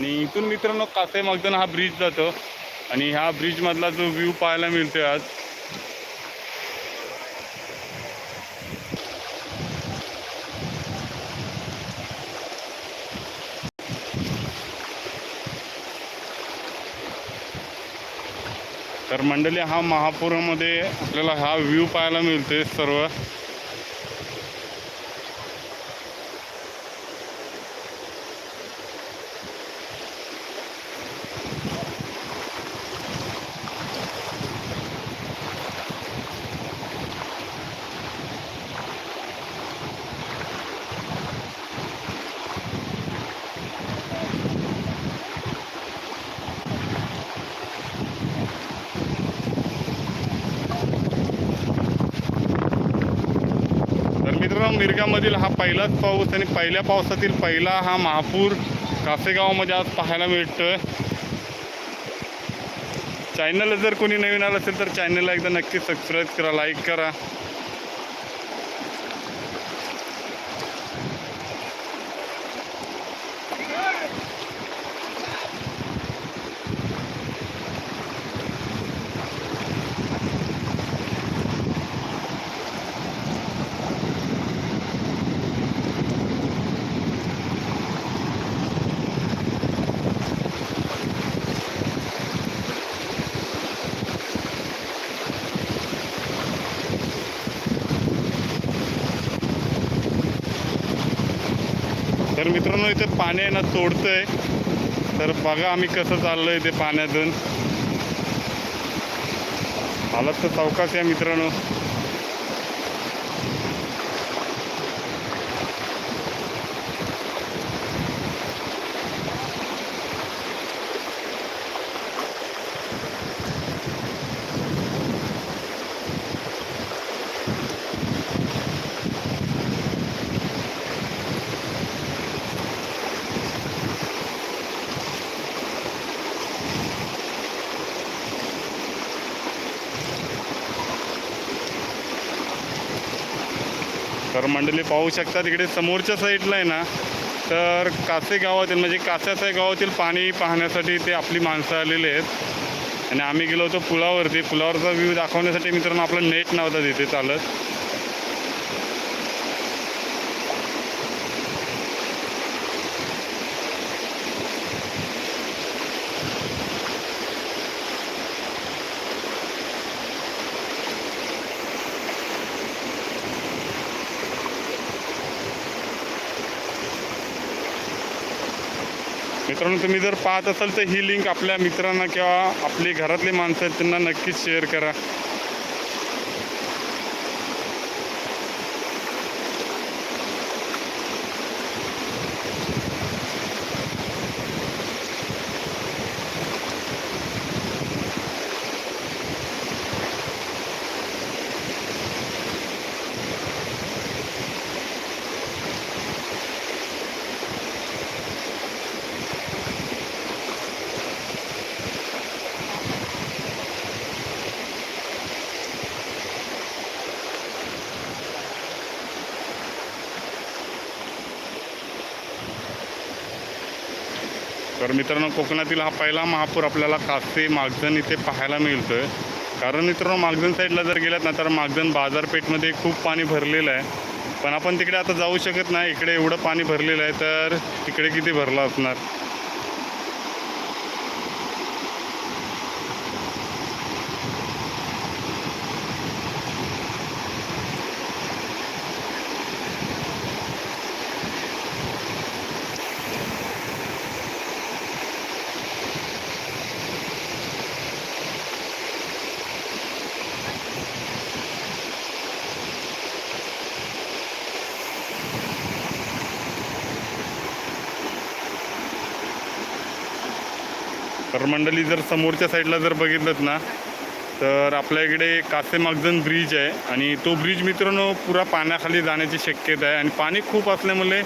आणि इथून मित्रांनो कासे मागताना हा ब्रिज जातो. आणि ह्या ब्रिजमधला जो व्ह्यू पाहायला मिळतोय आज. तर मंडळी हा महापुरामध्ये आपल्याला हा व्ह्यू पाहायला मिळतोय सर्व तर मित्रांनो मिरगामधील हा पहिलाच पाऊस आणि पहिल्या पावसातील पहिला हा महापूर कासेगावमध्ये आज पाहायला मिळतोय. चॅनलला जर कोणी नवीन आलं असेल तर चॅनलला एकदा नक्की सबस्क्राईब करा लाईक करा. मित्रांनो इथे पाणी आहे ना तोडतंय. तर बघा आम्ही कसं चाललोय ते पाण्यातून. हालत तर चौकाच आहे मित्रांनो. तर मंडळी पाहू शकता तिकडे समोरच्या साईडला आहे ना तर कासे गावातील म्हणजे कासाच्या गावातील पाणी पाहण्यासाठी ते आपली माणसं आलेली आहेत. आणि आम्ही गेलो होतो पुलावरती. पुलावरचा व्ह्यू दाखवण्यासाठी मित्रांनो आपलं नेट नव्हता तिथे चालत. मित्रांनो तुम्ही जर पाहत असाल तर ही लिंक आपल्या मित्रांना किंवा आपली घरातली माणसं आहेत त्यांना नक्कीच शेअर करा. तर मित्रांनो कोकणातील हा पहिला महापूर आपल्याला कासे मागजन इथे पाहायला मिळतोय. कारण मित्रांनो मागजन साईडला जर गेलात ना तर मागजन बाजारपेठमध्ये खूप पाणी भरलेलं आहे. पण आपण तिकडे आता जाऊ शकत नाही. इकडे एवढं पाणी भरलेलं आहे तर तिकडे किती भरलं असणार? तर मंडळी जर समोरच्या साईडला जर बघितलं ना तर आपल्या इकडे कासेमागजन ब्रिज आहे आणि तो ब्रिज मित्रांनो पुरा पाण्याखाली जाण्याची शक्यता आहे आणि पाणी खूप असल्यामुळे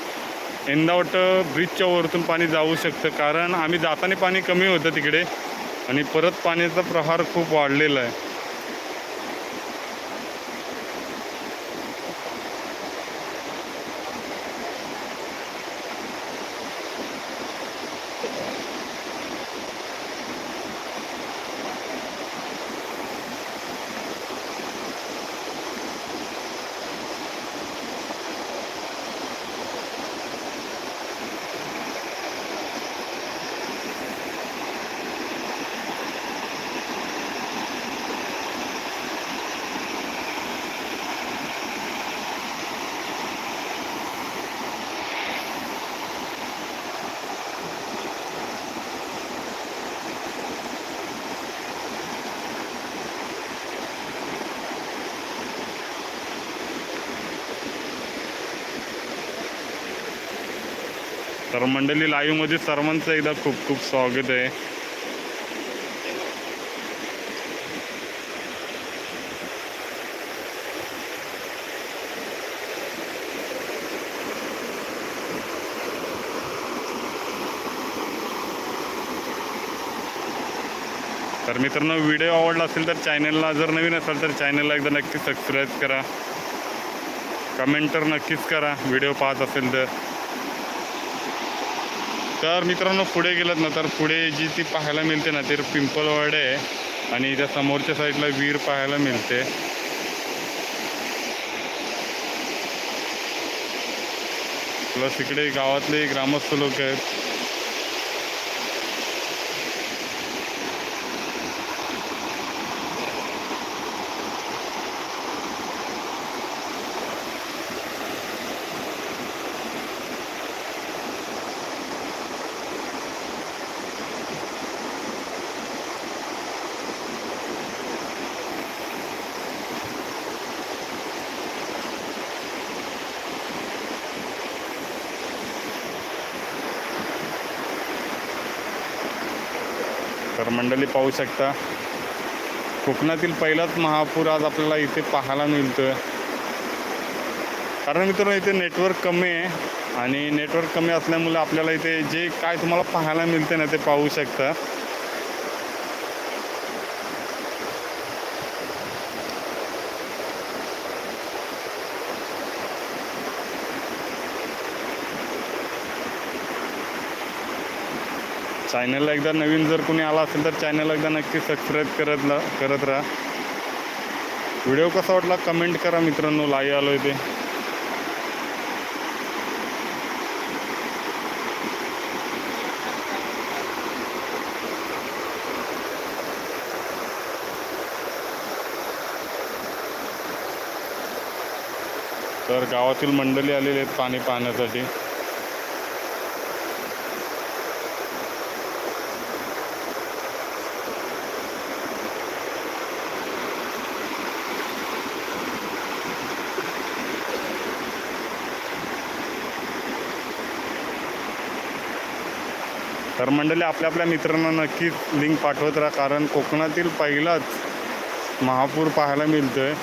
यंदा वाटतं ब्रिजच्या वरतून पाणी जाऊ शकतं. कारण आम्ही जाताना पाणी कमी होतं तिकडे आणि परत पाण्याचा प्रहार खूप वाढलेला आहे. तर मंडळी लाईव्हमध्ये सर्वांचं एकदा खूप खूप स्वागत आहे. तर मित्रांनो व्हिडिओ आवडला असेल तर चॅनलला जर नवीन असेल तर चॅनलला एकदा नक्की सबस्क्राईब करा. कमेंट तर नक्कीच करा व्हिडिओ पाहत असेल तर. तर मित्रांनो पुढे गेलात ना तर पुढे जी ती पाहायला मिळते ना ते पिंपलवाडे आहे. आणि त्या समोरच्या साईडला विहीर पाहायला मिळते. प्लस इकडे गावातले ग्रामस्थ लोक आहेत. तर मंडळी पाहू शकता. कोकणातील पहिलाच महापूर आज आपल्याला इथे पाहायला मिळतोय. कारण मित्रांनो इथे नेटवर्क कमी आहे आणि नेटवर्क कमी असल्यामुळे आपल्याला इथे जे काय तुम्हाला पाहायला मिळते ना ते पाहू शकता. चॅनलला एकदा नवीन जर कोणी आला असेल तर चॅनलला एकदा नक्की सबस्क्राईब करत ला करत राहा. व्हिडिओ कसा वाटला कमेंट करा मित्रांनो लाई आलो ते. तर गावातील मंडळी आलेली आहेत पाणी पाहण्यासाठी. तर मंडळी आपल्या आपल्या मित्रांना नक्कीच लिंक पाठवत राहा कारण कोकणातील पहिलाच महापूर पाहायला मिळतो आहे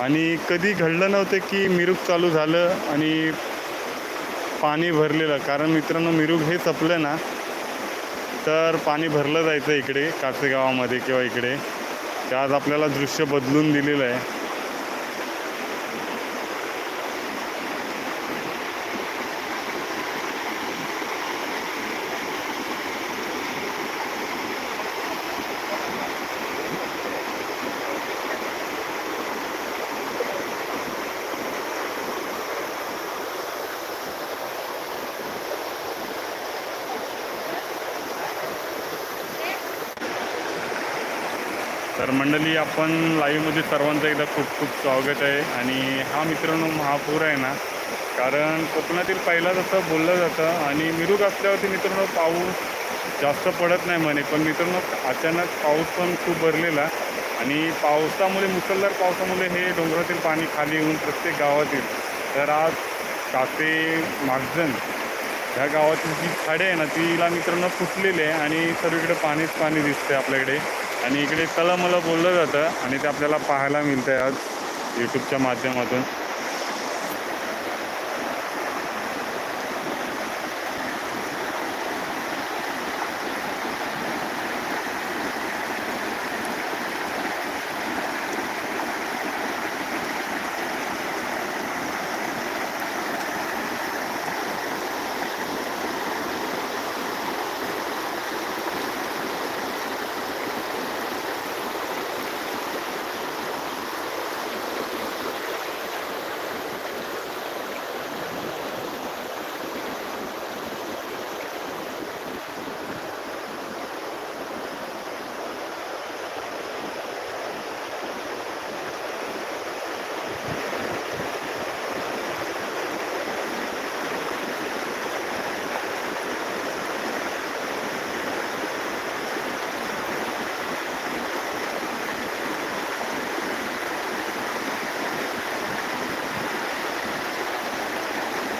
आणि कधी घडलं नव्हतं की मिरूक चालू झालं आणि पाणी भरलेलं. कारण मित्रांनो मिरूक हे सपलं ना तर पाणी भरलं जायचं इकडे कासेगावामध्ये किंवा इकडे. ते आज आपल्याला दृश्य बदलून दिलेलं आहे. तर मंडळी आपण लाईव्हमध्ये सर्वांचं एकदा खूप खूप स्वागत आहे. आणि हा मित्रांनो महापूर आहे ना कारण कोकणातील पहिला जसं बोललं जातं. आणि मिरूग असल्यावरती मित्रांनो पाऊस जास्त पडत नाही म्हणे. पण मित्रांनो अचानक पाऊस पण खूप भरलेला. आणि पावसामुळे मुसळधार पावसामुळे हे डोंगरातील पाणी खाली येऊन प्रत्येक गावातील तर आज कासे मागजन ह्या गावातील जी झाडे आहे ना तिला मित्रांनो फुटलेली आहे. आणि सर्वीकडे पाणीच पाणी दिसते आपल्याकडे. आणि इकडे तळमलं बोललं जातं आणि ते आपल्याला पाहायला मिळतं आज यूट्यूबच्या माध्यमातून.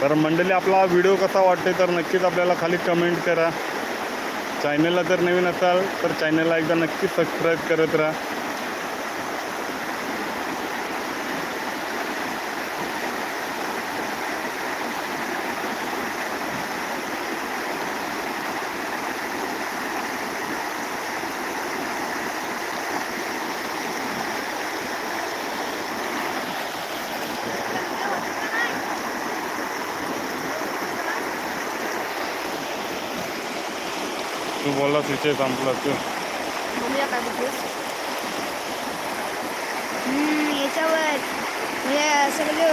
तर मंडळी आपला व्हिडिओ कसा वाटते तर नक्कीच आपल्याला खाली कमेंट करा. चॅनलला जर नवीन असाल तर चॅनलला एकदा नक्की सबस्क्राईब करत राहा. बोलला विषय संपला तू बघूया काय बघतोस हम्म, याच्यावर म्हणजे सगळे